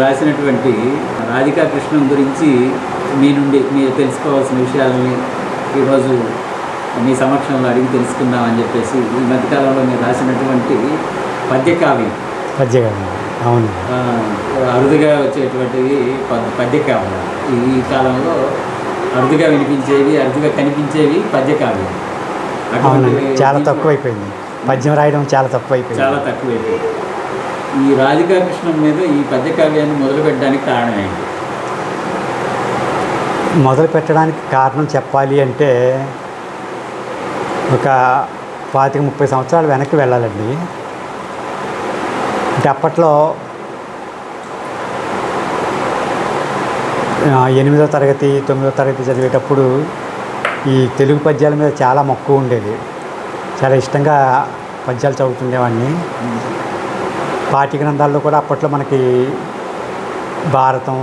రాసినటువంటి రాధికా కృష్ణం గురించి మీ నుండి మీరు తెలుసుకోవాల్సిన విషయాలని ఈరోజు మీ సమక్షంలో అడిగి తెలుసుకుందామని చెప్పేసి ఈ మధ్యకాలంలో మీరు రాసినటువంటి పద్యకావ్యం. పద్యగారు అవును. అరుదుగా వచ్చేటువంటివి పద్- పద్యకావ్యం. ఈ కాలంలో అరుదుగా వినిపించేవి అరుదుగా కనిపించేవి పద్యకావ్యం. అటువంటి చాలా తక్కువైపోయింది. పద్యం రాయడం చాలా తక్కువైపోయింది. చాలా తక్కువైపోయింది. ఈ రాధికా కృష్ణం మీద ఈ పద్యకావ్యాన్ని మొదలు పెట్టడానికి కారణం ఏంటి? మొదలు పెట్టడానికి కారణం చెప్పాలి అంటే ఒక పాతిక ముప్పై సంవత్సరాలు వెనక్కి వెళ్ళాలండి. అంటే అప్పట్లో ఎనిమిదో తరగతి తొమ్మిదో తరగతి చదివేటప్పుడు ఈ తెలుగు పద్యాల మీద చాలా మక్కువ ఉండేది. చాలా ఇష్టంగా పద్యాలు చదువుతుండేవాడిని. పాఠ్య గ్రంథాల్లో కూడా అప్పట్లో మనకి భారతం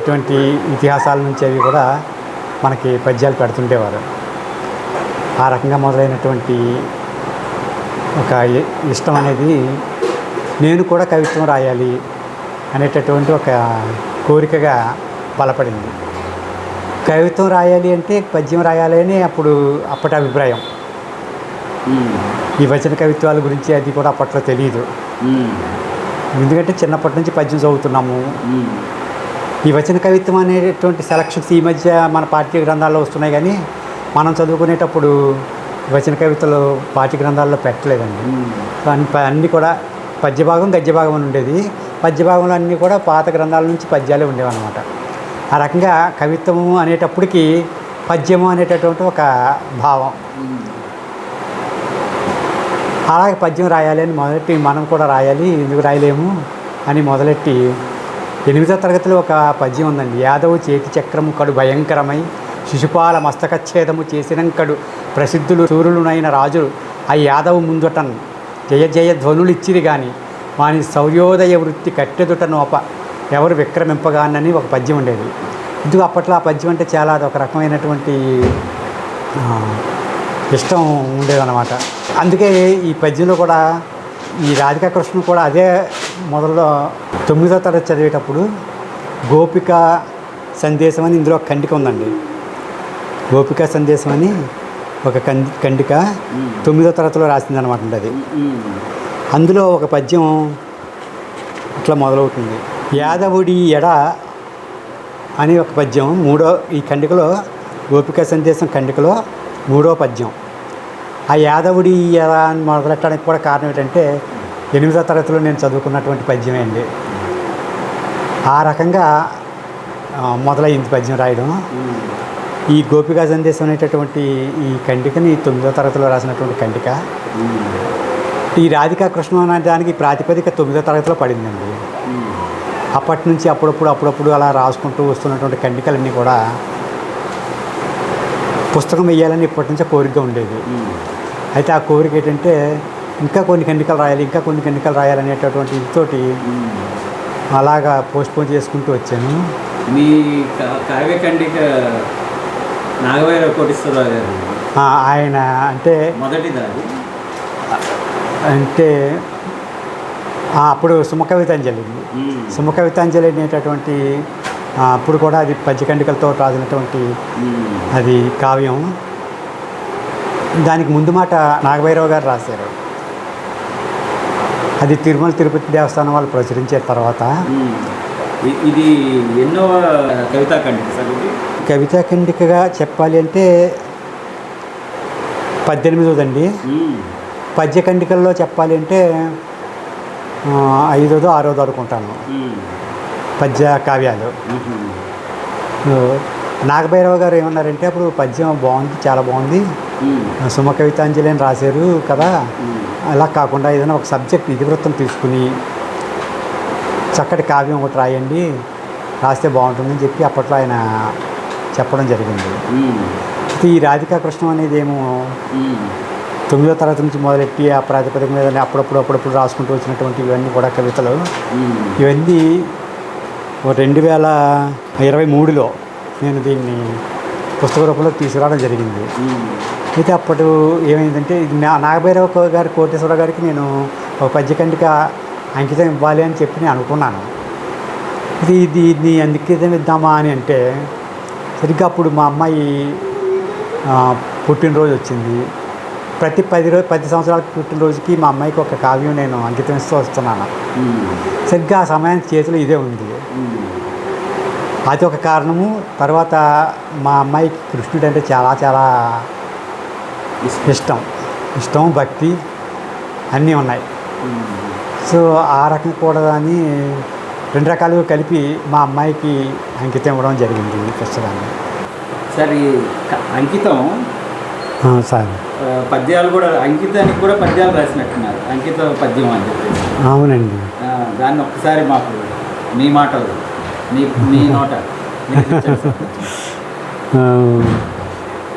ఇటువంటి ఇతిహాసాల నుంచి అవి కూడా మనకి పద్యాలు పెడుతుండేవారు. ఆ రకంగా మొదలైనటువంటి ఒక ఇష్టం అనేది నేను కూడా కవిత్వం రాయాలి అనేటటువంటి ఒక కోరికగా బలపడింది. కవిత్వం రాయాలి అంటే పద్యం రాయాలి అని అప్పుడు అప్పటి అభిప్రాయం. ఈ వచన కవిత్వాల గురించి అది కూడా అప్పట్లో తెలియదు ఎందుకంటే చిన్నప్పటి నుంచి పద్యం చదువుతున్నాము. ఈ వచన కవిత్వం అనేటువంటి సెలక్షన్స్ ఈ మధ్య మన పాఠ్య గ్రంథాల్లో వస్తున్నాయి కానీ మనం చదువుకునేటప్పుడు వచన కవితలు పాఠ్య గ్రంథాల్లో పెట్టలేదండి. అన్ని అన్నీ కూడా పద్యభాగం గద్యభాగం అని ఉండేది. పద్యభాగంలో అన్నీ కూడా పాత గ్రంథాల నుంచి పద్యాలే ఉండేవన్నమాట. ఆ రకంగా కవిత్వము అనేటప్పటికి పద్యము అనేటటువంటి ఒక భావం. అలాగే పద్యం రాయాలి అని మొదలెట్టి మనం కూడా రాయాలి ఎందుకు రాయలేము అని మొదలెట్టి ఎనిమిదో తరగతిలో ఒక పద్యం ఉందండి. యాదవు చేతి చక్రము కడు భయంకరమై శిశుపాల మస్తకచ్ఛేదము చేసినంకడు ప్రసిద్ధులు సూర్యులునైన రాజులు. ఆ యాదవు ముందుటన్ జయ జయ ధ్వనులు ఇచ్చిరి గాని వాని సౌర్యోదయ వృత్తి కట్టెదుటను అప ఎవరు విక్రమింపగానని ఒక పద్యం ఉండేది. ఇది అప్పట్లో ఆ పద్యం అంటే చాలా అది ఒక రకమైనటువంటి ఇష్టం ఉండేదన్నమాట. అందుకే ఈ పద్యంలో కూడా ఈ రాధికా కృష్ణ కూడా అదే మొదల్లో తొమ్మిదో తరగతి చదివేటప్పుడు గోపిక సందేశం అని ఇందులో కండిక ఉందండి. గోపిక సందేశం అని ఒక కండి కండిక తొమ్మిదో తరగతిలో రాసిందనమాట అనమాట అది. అందులో ఒక పద్యం ఇట్లా మొదలవుతుంది. యాదవుడి ఎడ అని ఒక పద్యం మూడో ఈ కండికలో గోపిక సందేశం కండికలో మూడో పద్యం. ఆ యాదవుడి ఎలా అని మొదలెట్టడానికి కూడా కారణం ఏంటంటే ఎనిమిదో తరగతిలో నేను చదువుకున్నటువంటి పద్యమే అండి. ఆ రకంగా మొదలైంది పద్యం రాయడం. ఈ గోపికా సందేశం అనేటటువంటి ఈ కండికని తొమ్మిదో తరగతిలో రాసినటువంటి కండిక ఈ రాధికా కృష్ణ అనే దానికి ప్రాతిపదిక తొమ్మిదో తరగతిలో పడిందండి. అప్పటి నుంచి అప్పుడప్పుడు అప్పుడప్పుడు అలా రాసుకుంటూ వస్తున్నటువంటి కండికలన్నీ కూడా పుస్తకం వేయాలని ఇప్పటి నుంచే కోరిక ఉండేది. అయితే ఆ కోరిక ఏంటంటే ఇంకా కొన్ని ఖండికలు రాయాలి ఇంకా కొన్ని ఖండికలు రాయాలనేటటువంటి ఇదితోటి ఉమ్. అలాగా పోస్ట్పోన్ చేసుకుంటూ వచ్చాను. మీ కా- కావ్యఖండిక నాగవైర కోటేశ్వరరావు గారు. ఆయన అంటే మొదటిది అంటే అప్పుడు సుమకవితాంజలి. ఉమ్, సుమకవితాంజలి అనేటటువంటి అప్పుడు కూడా అది పద్యఖండికలతో రాసినటువంటి ఉమ్, అది కావ్యం. దానికి ముందు మాట నాగభైరవ గారు రాశారు. అది తిరుమల తిరుపతి దేవస్థానం వాళ్ళు ప్రచురించిన తర్వాత ఇది ఎన్నో కవితా ఖండిక సార్ ఇది? కవితా ఖండికగా చెప్పాలి అంటే పద్దెనిమిదోదండి. పద్య ఖండికల్లో చెప్పాలి అంటే ఐదోదో ఆరోదో అనుకుంటాను. పద్య కావ్యాలు. నాగభైరవ గారు ఏమన్నారంటే అప్పుడు పద్యం బాగుంది చాలా బాగుంది. సుమ కవితాంజలి అని రాశారు కదా? అలా కాకుండా ఏదైనా ఒక సబ్జెక్ట్ ఇతివృత్తం తీసుకుని చక్కటి కావ్యం ఒకటి రాయండి రాస్తే బాగుంటుందని చెప్పి అప్పట్లో ఆయన చెప్పడం జరిగింది. ఈ రాధికా కృష్ణం అనేది ఏమో తొమ్మిదో తరగతి నుంచి మొదలెట్టి ఆ ప్రాతిపదిక మీద అప్పుడప్పుడు అప్పుడప్పుడు రాసుకుంటూ వచ్చినటువంటి ఇవన్నీ కూడా కవితలు. ఇవన్నీ రెండు వేల ఇరవై మూడులో నేను దీన్ని పుస్తక రూపంలో తీసుకురావడం జరిగింది. అయితే అప్పుడు ఏమైందంటే ఇది నా నాగభైరవ గారి కోటేశ్వర గారికి నేను ఒక పద్యకండిక అంకితం ఇవ్వాలి అని చెప్పి నేను అనుకున్నాను. ఇది దీన్ని అంకితం ఇద్దామా అని అంటే సరిగ్గా అప్పుడు మా అమ్మాయి పుట్టినరోజు వచ్చింది. ప్రతి పది రోజు పది సంవత్సరాల పుట్టినరోజుకి మా అమ్మాయికి ఒక కావ్యం నేను అంకితం ఇస్తూ వస్తున్నాను. సరిగ్గా ఆ సమయానికి చేతిలో ఇదే ఉంది. అది ఒక కారణము. తర్వాత మా అమ్మాయికి కృష్ణుడు అంటే చాలా చాలా ఇష్టం. ఇష్టం భక్తి అన్నీ ఉన్నాయి. సో ఆ రకం కూడా అని రెండు రకాలుగా కలిపి మా అమ్మాయికి అంకితం ఇవ్వడం జరిగింది ఈ పుస్తకాన్ని. సార్ ఈ అంకితం? సార్. పద్యాలు కూడా అంకితానికి కూడా పద్యాలు రాసినట్టున్నారు. అంకిత పద్యం అని చెప్పేసి. అవునండి. దాన్ని ఒక్కసారి మాకు మీ మాటలు మీ మీ నోట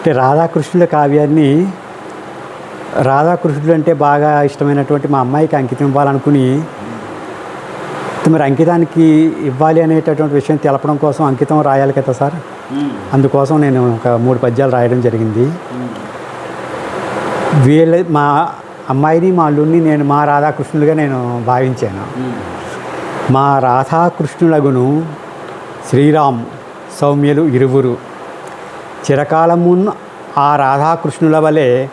అంటే రాధాకృష్ణుల కావ్యాన్ని రాధాకృష్ణుడు అంటే బాగా ఇష్టమైనటువంటి మా అమ్మాయికి అంకితం ఇవ్వాలనుకుని మరి అంకితానికి ఇవ్వాలి అనేటటువంటి విషయం తెలపడం కోసం అంకితం రాయాలి కదా సార్. అందుకోసం నేను ఒక మూడు పద్యాలు రాయడం జరిగింది. వీళ్ళ మా అమ్మాయిని మా అల్లుడిని నేను మా రాధాకృష్ణులుగా నేను భావించాను. మా రాధాకృష్ణులగును శ్రీరామ్ సౌమ్యులు ఇరువురు చిరకాలమున్ ఆ రాధాకృష్ణుల వలె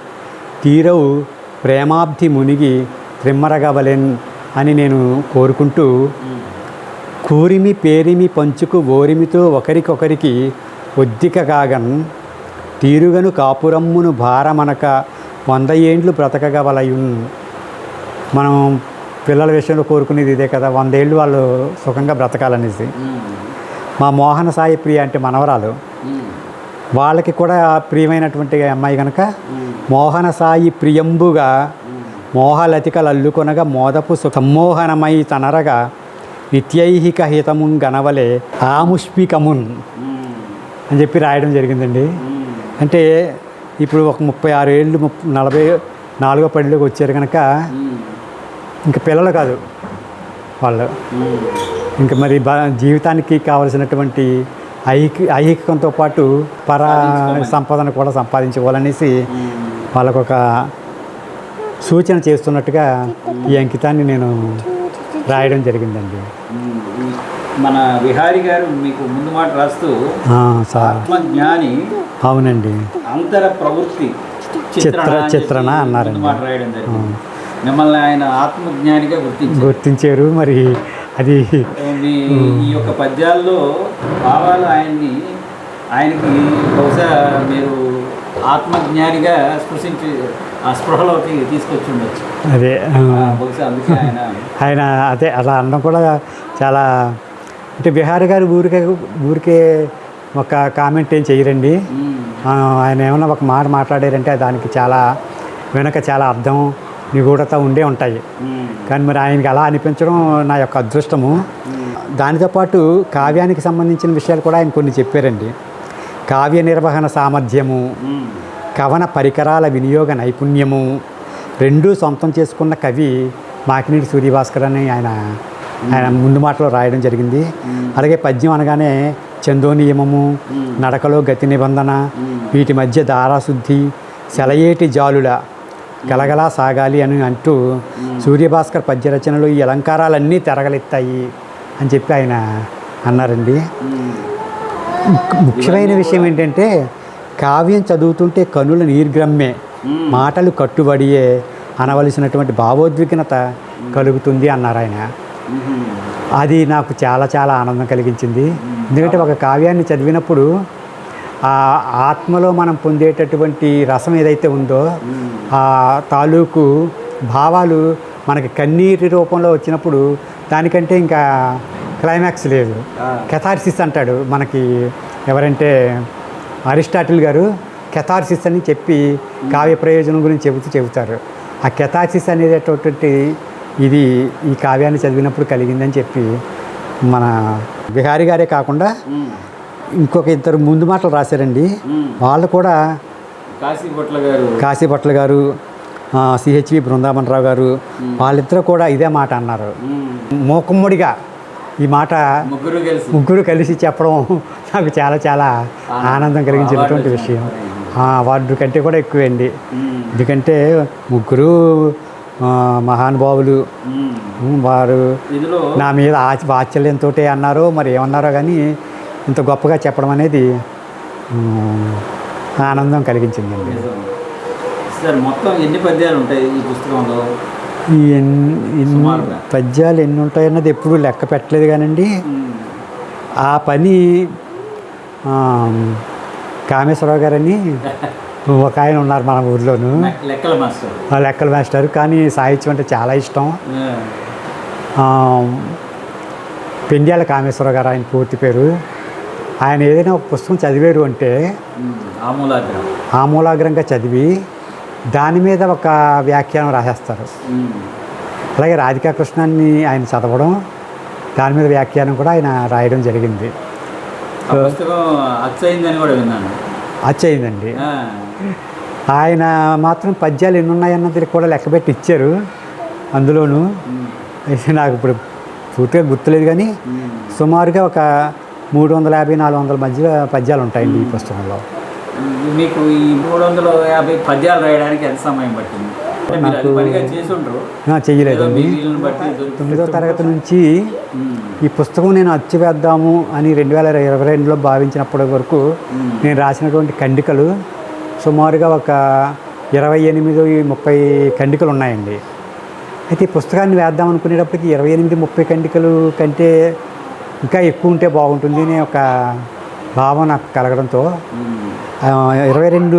తీరవు ప్రేమాబ్ధి మునిగి త్రిమ్మరగవలెన్ అని నేను కోరుకుంటూ. కూరిమి పేరిమి పంచుకు ఓరిమితో ఒకరికొకరికి ఒద్దిక కాగన్ తీరుగను కాపురమ్మును భారమనక వంద ఏండ్లు బ్రతకగవలయున్ మనం పిల్లల విషయంలో కోరుకునేది ఇదే కదా వందేళ్ళు వాళ్ళు సుఖంగా బ్రతకాలనేసి. మా మోహన సాయి ప్రియ అంటే మనవరాలు. వాళ్ళకి కూడా ప్రియమైనటువంటి అమ్మాయి కనుక. మోహన సాయి ప్రియంబుగా. మోహలతికలు అల్లుకొనగా మోదపు సమ్మోహనమై తనరగా నిత్యైహిక హితమున్ గనవలే ఆముష్మికమున్ ఉమ్. అని చెప్పి రాయడం జరిగిందండి. అంటే ఇప్పుడు ఒక ముప్పై ఆరు ఏళ్ళు ముప్- నలభై నాలుగో పడిలోకి వచ్చారు కనుక. ఇంక పిల్లలు కాదు వాళ్ళు. ఇంకా మరి జీవితానికి కావలసినటువంటి ఐహిక ఐహికంతో పాటు పర. సంపదను కూడా సంపాదించుకోవాలనేసి. వాళ్ళకొక సూచన చేస్తున్నట్టుగా ఈ అంకితాన్ని నేను రాయడం జరిగిందండి. మన విహారి గారు మీకు ముందు మాట రాస్తూ ఆత్మజ్ఞాని అవునండి అంతర ప్రవృత్తి చిత్ర- చిత్రణ అన్నారండి. మాట రాయడం జరిగింది మిమ్మల్ని ఆయన ఆత్మజ్ఞానిగా గుర్తించారు గుర్తించారు మరి అది ఈ యొక్క పద్యాల్లో భావాలు ఆయన్ని ఆయనకి బహుశా మీరు ఆత్మజ్ఞానిగా స్పృశించి ఆ స్పృహలోకి తీసుకొచ్చి ఉండొచ్చు. అదే బహుశా అందుకే ఆయన ఆయన అదే అలా అనడం కూడా చాలా అంటే బిహారీ గారు ఊరికే ఊరికే ఒక కామెంట్ ఏం చేయరండి ఆయన ఏమన్నా ఒక మాట మాట్లాడారంటే దానికి చాలా వెనక చాలా అర్థం. నిగూఢత ఉండే ఉంటాయి. కానీ మరి ఆయనకి అలా అనిపించడం నా యొక్క అదృష్టము. దానితో పాటు కావ్యానికి సంబంధించిన విషయాలు కూడా ఆయన కొన్ని చెప్పారండి. కావ్య నిర్వహణ సామర్థ్యము కవన పరికరాల వినియోగ నైపుణ్యము రెండూ సొంతం చేసుకున్న కవి మాకినీటి సూర్యభాస్కర్ అని ఆయన ఆయన ముందు మాటలో రాయడం జరిగింది. అలాగే పద్యం అనగానే చందో నియమము నడకలో గతి నిబంధన వీటి మధ్య దారాశుద్ధి సెలయేటి జాలుల గలగలా సాగాలి అని అంటూ సూర్యభాస్కర్ పద్య రచనలు ఈ అలంకారాలన్నీ తెరగలెత్తాయి అని చెప్పి ఆయన అన్నారండి. ముఖ్యమైన విషయం ఏంటంటే కావ్యం చదువుతుంటే కనుల నీర్గ్రమ్మే మాటలు కట్టుబడియే అనవలసినటువంటి భావోద్విగ్నత కలుగుతుంది అన్నారు ఆయన. అది నాకు చాలా చాలా ఆనందం కలిగించింది. ఎందుకంటే ఒక కావ్యాన్ని చదివినప్పుడు ఆ ఆత్మలో మనం పొందేటటువంటి రసం ఏదైతే ఉందో ఆ తాలూకు భావాలు మనకి కన్నీటి రూపంలో వచ్చినప్పుడు దానికంటే ఇంకా క్లైమాక్స్ లేదు. కెథార్సిస్ అంటాడు మనకి ఎవరంటే అరిస్టాటిల్ గారు కెథార్సిస్ అని చెప్పి కావ్య ప్రయోజనం గురించి చెబుతూ చెబుతారు. ఆ కెథార్సిస్ అనేటటువంటి ఇది ఈ కావ్యాన్ని చదివినప్పుడు కలిగిందని చెప్పి మన బిహారీ గారే కాకుండా ఇంకొక ఇద్దరు ముందు మాటలు రాశారండి. వాళ్ళు కూడా కాశీ భట్ల గారు. కాశీభట్ల గారు సిహెచ్వి బృందావనరావు గారు వాళ్ళిద్దరూ కూడా ఇదే మాట అన్నారు. మూకుమ్మడిగా ఈ మాట ముగ్గురు కలిసి. ముగ్గురు కలిసి చెప్పడం నాకు చాలా చాలా ఆనందం. కలిగించినటువంటి విషయం. అవార్డు కంటే కూడా ఎక్కువండి. ఎందుకంటే ముగ్గురు మహానుభావులు. వారు నా మీద ఆచ వాత్సల్యంతో అన్నారో మరి ఏమన్నారో కానీ ఇంత గొప్పగా చెప్పడం అనేది ఆనందం కలిగించిందండి. సార్ మొత్తం ఎన్ని పద్యాలు ఉంటాయి ఈ పుస్తకంలో. పద్యాలు ఎన్ని ఉంటాయన్నది ఎప్పుడు లెక్క పెట్టలేదు కానండి. ఆ పని కామేశ్వరరావు గారని ఒక ఆయన ఉన్నారు మన ఊర్లోను. లె- లెక్కల మాస్టర్. ఆ లెక్కల మాస్టర్. కానీ సాహిత్యం అంటే చాలా ఇష్టం. పెండ్యాల కామేశ్వరరావు గారు ఆయన పూర్తి పేరు. ఆయన ఏదైనా ఒక పుస్తకం చదివారు అంటే ఆమూలాగ్రంగా చదివి దాని మీద ఒక వ్యాఖ్యానం రాసేస్తారు. అలాగే రాధికా కృష్ణాన్ని ఆయన చదవడం దాని మీద వ్యాఖ్యానం కూడా ఆయన రాయడం జరిగింది. అచ్చయిందండి. ఆయన మాత్రం పద్యాలు ఎన్ని ఉన్నాయన్నది కూడా లెక్కబెట్టి ఇచ్చారు అందులోనూ. నాకు ఇప్పుడు పూర్తిగా గుర్తులేదు కానీ. సుమారుగా ఒక మూడు వందల యాభై నాలుగు వందల మధ్య పద్యాలు ఉంటాయండి ఈ పుస్తకంలో. మీకు ఈ మూడు వందల యాభై పద్యాలు రాయడానికి ఎంత సమయం పట్టింది? నాకు- దొరికి- తొమ్మిదో తరగతి నుంచి ఈ పుస్తకం నేను అచ్చు వేద్దాము అని రెండు వేల ఇరవై రెండులో భావించినప్పటి వరకు నేను రాసినటువంటి ఖండికలు సుమారుగా ఒక ఇరవై ఎనిమిది ముప్పై ఖండికలు ఉన్నాయండి. అయితే ఈ పుస్తకాన్ని వేద్దాం అనుకునేటప్పటికి ఇరవై ఎనిమిది ముప్పై ఖండికలు కంటే ఇంకా ఎక్కువ ఉంటే బాగుంటుంది అనే ఒక భావం నాకు కలగడంతో ఇరవై రెండు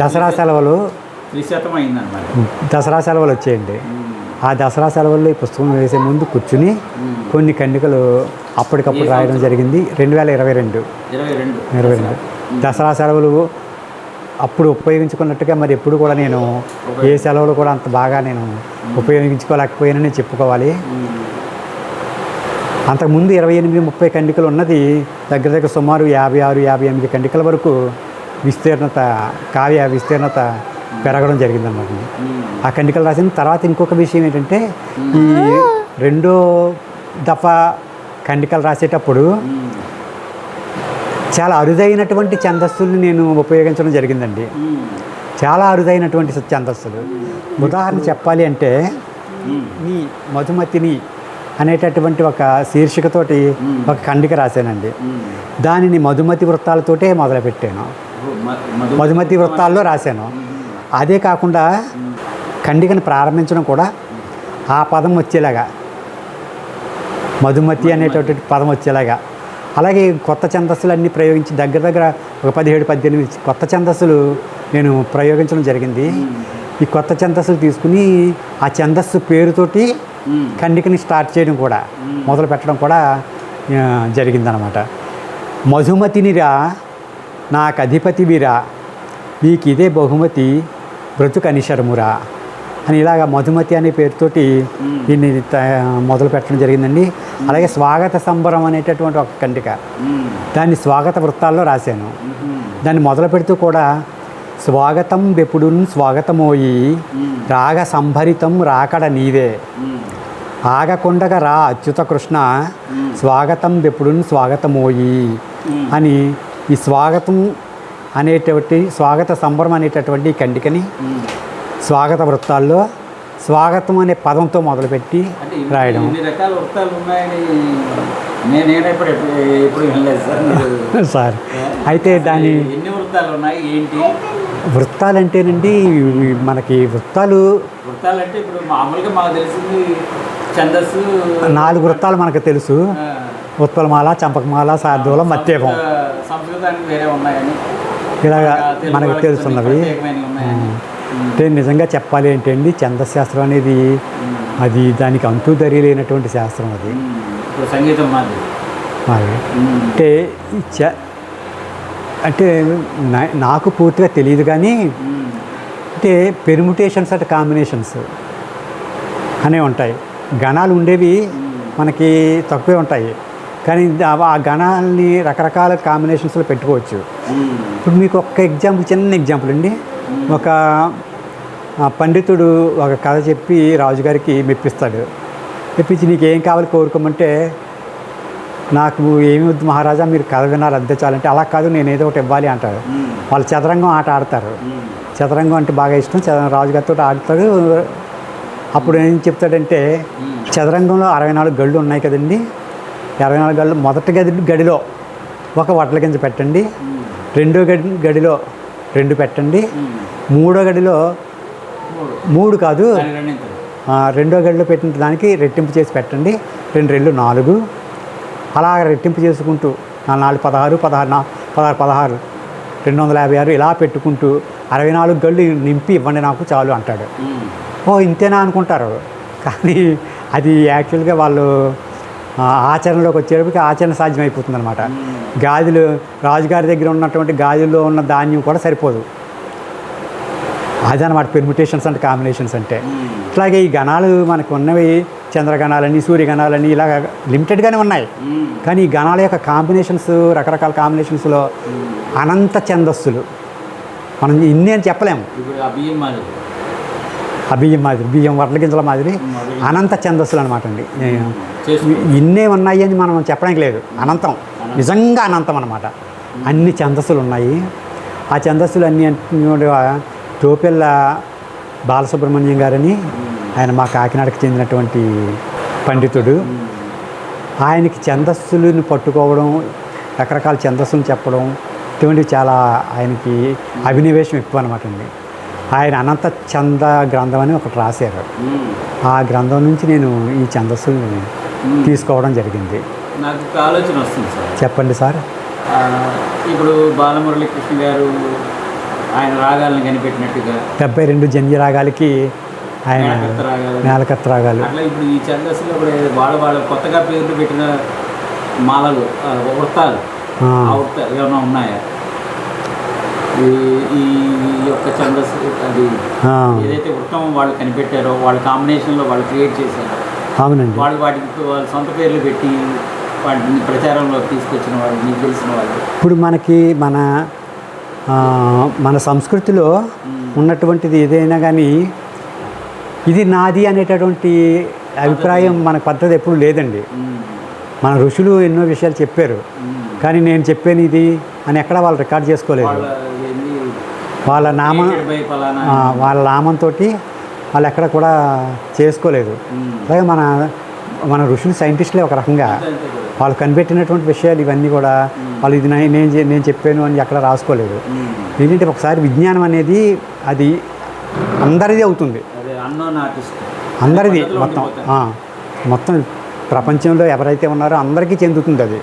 దసరా సెలవులు దసరా సెలవులు వచ్చేయండి. ఆ దసరా సెలవుల్లో ఈ పుస్తకం వేసే ముందు కూర్చుని. కొన్ని ఖండికలు అప్పటికప్పుడు రాయడం? జరిగింది. రెండు. వేల ఇరవై రెండు. ఇరవై రెండు. దసరా సెలవులు అప్పుడు ఉపయోగించుకున్నట్టుగా మరి ఎప్పుడు కూడా నేను ఏ సెలవులు కూడా అంత బాగా నేను ఉపయోగించుకోలేకపోయానని చెప్పుకోవాలి. అంతకుముందు ఇరవై ఎనిమిది ముప్పై ఖండికలు ఉన్నది. దగ్గర దగ్గర సుమారు యాభై ఆరు యాభై ఎనిమిది ఖండికల వరకు విస్తీర్ణత కావ్య విస్తీర్ణత పెరగడం జరిగిందన్నమాట. ఆ ఖండికలు రాసిన తర్వాత ఇంకొక విషయం ఏంటంటే ఈ రెండో దఫా ఖండికలు రాసేటప్పుడు చాలా అరుదైనటువంటి ఛందస్సుల్ని నేను ఉపయోగించడం జరిగిందండి. చాలా అరుదైనటువంటి ఛందస్సులు. ఉదాహరణ చెప్పాలి అంటే నీ మధుమతిని అనేటటువంటి ఒక శీర్షికతోటి ఒక ఖండిక రాశానండి. దానిని మధుమతి వృత్తాలతోటే మొదలుపెట్టాను. మధుమతి వృత్తాల్లో రాశాను. అదే కాకుండా ఖండికను ప్రారంభించడం కూడా ఆ పదం వచ్చేలాగా. మధుమతి అనేటటువంటి పదం వచ్చేలాగా. అలాగే కొత్త ఛందస్సులు అన్నీ ప్రయోగించి దగ్గర దగ్గర ఒక పదిహేడు పద్దెనిమిది కొత్త ఛందస్సులు నేను ప్రయోగించడం జరిగింది. ఈ కొత్త ఛందస్సులు తీసుకుని ఆ ఛందస్సు పేరుతోటి ఉమ్, ఖండికని స్టార్ట్ చేయడం కూడా మొదలు పెట్టడం కూడా జరిగిందనమాట. మధుమతినిరా నాకు అధిపతివిరా నీకు ఇదే బహుమతి బ్రతుకనిశరమురా అని ఇలాగ మధుమతి అనే పేరుతోటి దీన్ని త- మొదలు పెట్టడం జరిగిందండి. అలాగే స్వాగత సంబరం అనేటటువంటి ఒక ఉమ్, దాన్ని స్వాగత వృత్తాల్లో రాశాను. దాన్ని మొదలు పెడుతూ కూడా స్వాగతం బెపుడున్ స్వాగతమోయి. రాగ సంభరితం రాకడ నీవే. ఉమ్, ఆగకుండగా రా అచ్యుత కృష్ణ. స్వాగతం ఎప్పుడును స్వాగతమోయి. అని ఈ స్వాగతం అనేటువంటి స్వాగత సంబరం అనేటటువంటి ఉమ్. స్వాగత వృత్తాల్లో స్వాగతం అనే పదంతో మొదలుపెట్టి రాయడం. సార్. అయితే దాని ఎన్ని వృత్తాలు ఉన్నాయి? ఏంటి? వృత్తాలంటేనండి మనకి వృత్తాలు వృత్తాలు అంటే ఇప్పుడు మామూలుగా మాకు తెలిసింది ఛందస్సు నాలుగు వృత్తాలు మనకు తెలుసు. ఉత్పలమాల చంపకమాల శార్దూలం మత్తేపం సంస్కృతానికి వేరే ఉన్నాయని. ఇలాగా మనకు తెలుసున్నవి. అంటే నిజంగా చెప్పాలి ఏంటండి ఛందశాస్త్రం అనేది అది దానికి అంతు లేనటువంటి శాస్త్రం అది. సంగీతం మాది. అంటే అంటే నాకు పూర్తిగా తెలియదు కానీ అంటే పెర్ముటేషన్స్ అంటే కాంబినేషన్స్ అనే ఉంటాయి. గణాలు ఉండేవి మనకి తక్కువే ఉంటాయి. కానీ ఆ- గణాలని రకరకాల కాంబినేషన్స్లో పెట్టుకోవచ్చు. ఇప్పుడు మీకు ఒక్క ఎగ్జాంపుల్ చిన్న ఎగ్జాంపుల్ అండి. ఒక పండితుడు ఒక కథ చెప్పి రాజుగారికి మెప్పిస్తాడు. మెప్పించి నీకు ఏం కావాలి కోరుకోమంటే నాకు ఏమి వద్దు మహారాజా మీరు కథ విన్నారు అంతే చాలంటే అలా కాదు నేను ఏదో ఒకటి ఇవ్వాలి అంటారు. వాళ్ళు చదరంగం ఆట ఆడతారు. చదరంగం అంటే బాగా ఇష్టం చదరంగం రాజుగారితో ఆడతాడు. అప్పుడు ఏం చెప్తాడంటే చదరంగంలో అరవై నాలుగు గళ్ళు ఉన్నాయి కదండి. అరవై నాలుగు గళ్ళు మొదటి గది గడిలో ఒక వడ్ల గింజ పెట్టండి. రెండో గడి గడిలో రెండు పెట్టండి. మూడో గడిలో మూడు. కాదు. రెండో గడిలో పెట్టిన దానికి రెట్టింపు చేసి పెట్టండి. రెండు రెండు నాలుగు. అలా రెట్టింపు చేసుకుంటూ నాలుగు పదహారు పదహారు నా పదహారు పదహారు రెండు వందల యాభై ఆరు ఇలా పెట్టుకుంటూ అరవై నాలుగు గళ్ళు నింపి ఇవ్వండి నాకు చాలు అంటాడు. ఓ ఇంతేనా అనుకుంటారు. కానీ అది యాక్చువల్గా వాళ్ళు ఆచరణలోకి వచ్చేటప్పటికి ఆచరణ సాధ్యం అయిపోతుంది అనమాట గాజులు రాజుగారి దగ్గర ఉన్నటువంటి గాజుల్లో ఉన్న ధాన్యం కూడా సరిపోదు. అదనమాట పెర్మిటేషన్స్ అంటే కాంబినేషన్స్ అంటే. ఇట్లాగే ఈ గణాలు మనకు ఉన్నవి చంద్రగణాలని సూర్యగణాలని ఇలాగా లిమిటెడ్గానే ఉన్నాయి. కానీ ఈ గణాల యొక్క కాంబినేషన్స్ రకరకాల కాంబినేషన్స్లో. అనంత ఛందస్సులు. మనం ఇన్ని అని చెప్పలేము ఆ బియ్యం మాదిరి. బియ్యం వడ్ల గింజల మాదిరి అనంత ఛందస్సులు అనమాట అండి. ఇన్నే ఉన్నాయి అని మనం చెప్పడానికి లేదు. అనంతం. నిజంగా అనంతం అనమాట అన్ని ఛందస్సులు ఉన్నాయి. ఆ ఛందస్సులు అన్ని తోపెల్ల బాలసుబ్రహ్మణ్యం గారని ఆయన మా కాకినాడకి చెందినటువంటి పండితుడు. ఆయనకి ఛందస్సులను పట్టుకోవడం రకరకాల ఛందస్సులు చెప్పడం ఇటువంటివి చాలా ఆయనకి అభినవేశం ఎక్కువ అనమాట అండి. ఆయన అనంత చంద గ్రంథం అని ఒకటి రాశారు. ఆ గ్రంథం నుంచి నేను ఈ ఛందస్సుల్ని ఉమ్. తీసుకోవడం జరిగింది. నాకు ఒక ఆలోచన వస్తుంది సార్. చెప్పండి సార్. ఇప్పుడు బాలమురళీకృష్ణ గారు ఆయన రాగాలను కనిపెట్టినట్టుగా డెబ్బై రెండు జన్య రాగాలకి ఆయన మేళకర్త రాగాలు అట్లా ఇప్పుడు ఈ ఛందస్సులో కూడా వాళ్ళ వాళ్ళ కొత్తగా పేర్లు పెట్టిన మాలలు వృత్తాలు. ఆ, వృత్తాలు ఏమైనా ఉన్నాయా? ఈ ఈ యొక్క ఛందస్సు అది ఏదైతే వృత్తం వాళ్ళు కనిపెట్టారో వాళ్ళ కాంబినేషన్లో వాళ్ళు క్రియేట్ చేశారో అవునండి. వాళ్ళు వాటికి వాళ్ళ సొంత పేర్లు పెట్టి వాటిని ప్రచారంలోకి తీసుకొచ్చిన వాళ్ళు మీకు తెలిసిన వాళ్ళు. ఇప్పుడు మనకి మన మన సంస్కృతిలో ఉన్నటువంటిది ఏదైనా కానీ ఇది నాది అనేటటువంటి అభిప్రాయం మన పద్ధతి ఎప్పుడు లేదండి. మన ఋషులు ఎన్నో విషయాలు చెప్పారు. కానీ నేను చెప్పాను ఇది అని ఎక్కడ వాళ్ళు రికార్డ్ చేసుకోలేదు. వాళ్ళ నామ వాళ్ళ నామంతో వాళ్ళు ఎక్కడ కూడా చేసుకోలేదు. అలాగే మన మన ఋషులు సైంటిస్టులే ఒక రకంగా. వాళ్ళు కనిపెట్టినటువంటి విషయాలు ఇవన్నీ కూడా వాళ్ళు ఇది నేను నేను చెప్పాను అని ఎక్కడ రాసుకోలేదు. ఏంటంటే ఒకసారి విజ్ఞానం అనేది అది అందరిది అవుతుంది. అందరిది మొత్తం. మొత్తం ప్రపంచంలో ఎవరైతే ఉన్నారో అందరికీ చెందుతుంది అది.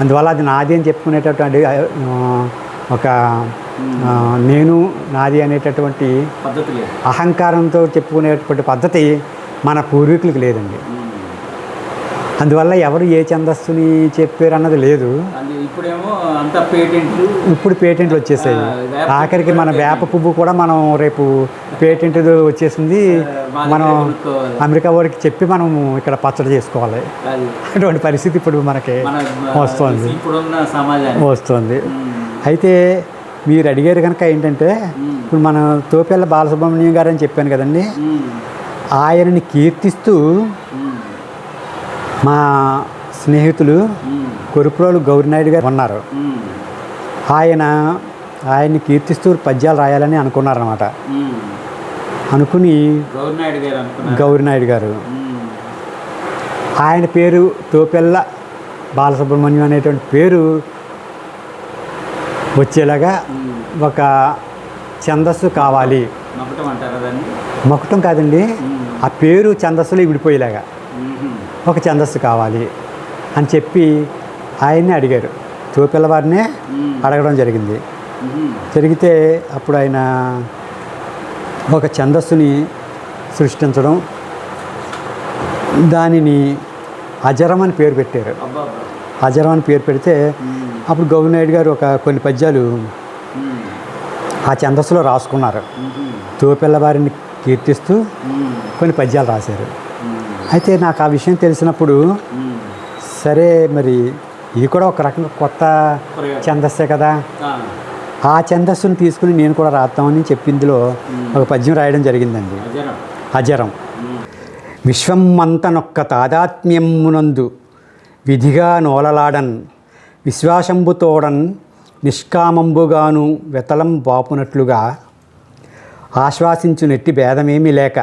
అందువల్ల అది నాది అని చెప్పుకునేటటువంటి ఒక నేను నాది అనేటటువంటి అహంకారంతో చెప్పుకునేటువంటి పద్ధతి మన పూర్వీకులకు లేదండి. అందువల్ల ఎవరు ఏ ఛందస్సుని చెప్పారు అన్నది లేదు ఇప్పుడేమో అంతా పేటెంట్లు ఇప్పుడు పేటెంట్లు వచ్చేసాయి ఆఖరికి మన వేప పువ్వు కూడా మనం రేపు పేటెంట్ వచ్చేసింది మనం. అమెరికా వాడికి చెప్పి మనం ఇక్కడ పచ్చడి చేసుకోవాలి అటువంటి పరిస్థితి ఇప్పుడు మనకి మన వస్తుంది వస్తుంది. అయితే మీరు అడిగారు కనుక ఏంటంటే. ఇప్పుడు మన తోపెల్ల బాలసుబ్రహ్మణ్యం గారు అని చెప్పాను కదండి. ఆయనని కీర్తిస్తూ. మా స్నేహితులు ఉమ్. కొరుపురోలు గౌరినాయుడు గారు ఉన్నారు. ఆయన ఆయన్ని కీర్తిస్తూ పద్యాలు రాయాలని అనుకున్నారనమాట. అనుకుని గౌరినాయుడు గారు. ఆయన పేరు తోపెల్ల బాలసుబ్రహ్మణ్యం అనేటువంటి పేరు వచ్చేలాగా. ఒక ఛందస్సు కావాలి మొక్కటం కాదండి. ఆ పేరు ఛందస్సులో విడిపోయేలాగా. ఒక ఛందస్సు కావాలి అని చెప్పి ఆయన్ని అడిగారు తోపిల్లవారినే. అడగడం జరిగింది. జరిగితే అప్పుడు ఆయన ఒక ఛందస్సుని సృష్టించడం దానిని అజరం అని పేరు పెట్టారు. అజరం అని పేరు పెడితే. అప్పుడు గౌరినాయుడు గారు ఒక కొన్ని పద్యాలు. ఆ ఛందస్సులో రాసుకున్నారు. తోపిల్లవారిని కీర్తిస్తూ. కొన్ని పద్యాలు రాశారు. అయితే నాకు ఆ విషయం తెలిసినప్పుడు. సరే మరి ఇది కూడా ఒక రకంగా కొత్త. ఛందస్సే కదా ఆ. ఛందస్సును తీసుకుని నేను కూడా రాద్దామని చెప్పిందిలో ఒక పద్యం రాయడం జరిగిందండి అజరం ఉమ్. విశ్వమంతనొక్క తాదాత్మ్యమునందు విధిగా నోలలాడన్ విశ్వాసంబుతోడన్ నిష్కామంబుగాను వెతలం బాపునట్లుగా ఆశ్వాసించు నెట్టి భేదమేమీ లేక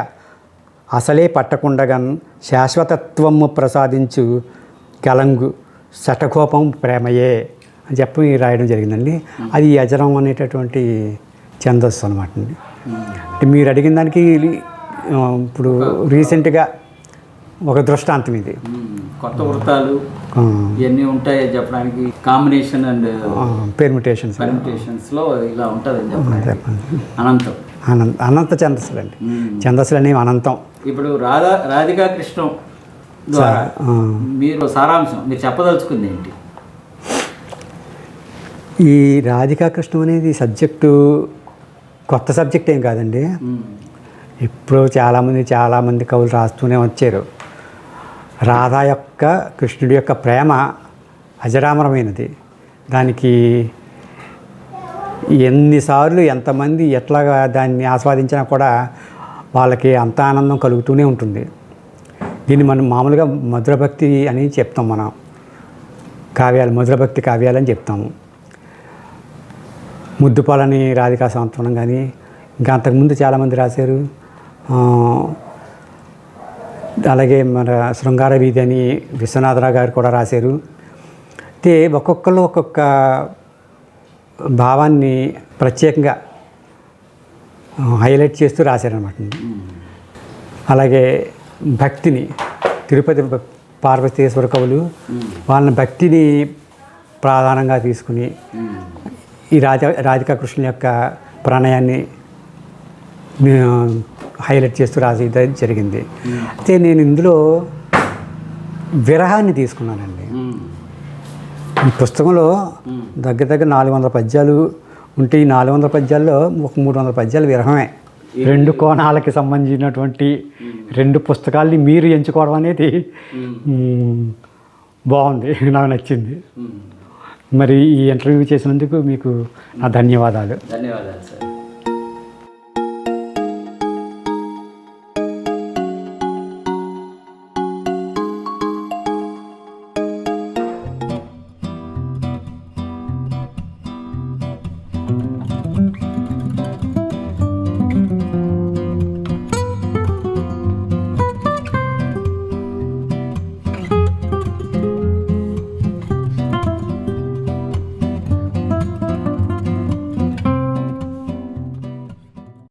అసలే పట్టకుండగన్ శాశ్వతత్వము ప్రసాదించు గలంగు శటకోపం ప్రేమయే అని చెప్పి రాయడం జరిగిందండి. అది అజరం అనేటటువంటి ఛందస్సు అనమాట అండి. అంటే మీరు అడిగిన దానికి ఇప్పుడు రీసెంట్గా ఒక దృష్టాంతం ఇది. కొత్త వృత్తాలు ఇవన్నీ ఉంటాయని చెప్పడానికి కాంబినేషన్ అండ్ పెర్మిటేషన్స్ పర్మిటేషన్స్లో ఇలా ఉంటుందని చెప్పడానికి. అనంతం. అనంత అనంత ఛందస్సులు అండి ఛందస్సులు అనేవి అనంతం. ఇప్పుడు రాధా రాధికా కృష్ణం ద్వారా మీరు సారాంశం మీరు చెప్పదలుచుకుంది ఏంటి? ఈ రాధికా కృష్ణం అనేది సబ్జెక్టు కొత్త సబ్జెక్ట్ ఏం కాదండి. ఇప్పుడు చాలామంది చాలామంది కవులు రాస్తూనే వచ్చారు. రాధా యొక్క కృష్ణుడి యొక్క ప్రేమ అజరామరమైనది. దానికి ఎన్నిసార్లు ఎంతమంది ఎట్లాగా దాన్ని ఆస్వాదించినా కూడా వాళ్ళకి అంత ఆనందం కలుగుతూనే ఉంటుంది. దీన్ని మనం మామూలుగా మధురభక్తి అని చెప్తాం మనం. కావ్యాలు మధురభక్తి కావ్యాలు అని చెప్తాము. ముద్దుపాలని రాధికా సంవత్సరం కానీ ఇంకా అంతకుముందు చాలామంది రాశారు. అలాగే మన శృంగార వీధి అని విశ్వనాథరావు గారు కూడా రాశారు. అయితే ఒక్కొక్కరు ఒక్కొక్క భావాన్ని ప్రత్యేకంగా హైలైట్ చేస్తూ రాశారనమాట అలాగే భక్తిని తిరుపతి పార్వతీశ్వర కవులు వాళ్ళ భక్తిని ప్రధానంగా తీసుకుని ఈ రాజ రాధికా కృష్ణ యొక్క ప్రణయాన్ని హైలైట్ చేస్తూ రాసేది జరిగింది. అయితే నేను ఇందులో విరహాన్ని తీసుకున్నానండి. ఈ పుస్తకంలో దగ్గర దగ్గర నాలుగు వందల పద్యాలు ఉంటే ఈ నాలుగు వందల పద్యాల్లో ఒక మూడు వందల పద్యాలు విరహమే. రెండు కోణాలకి సంబంధించినటువంటి రెండు పుస్తకాల్ని మీరు ఎంచుకోవడం అనేది బాగుంది నాకు నచ్చింది. మరి ఈ ఇంటర్వ్యూ చేసినందుకు మీకు నా ధన్యవాదాలు. ధన్యవాదాలు సార్.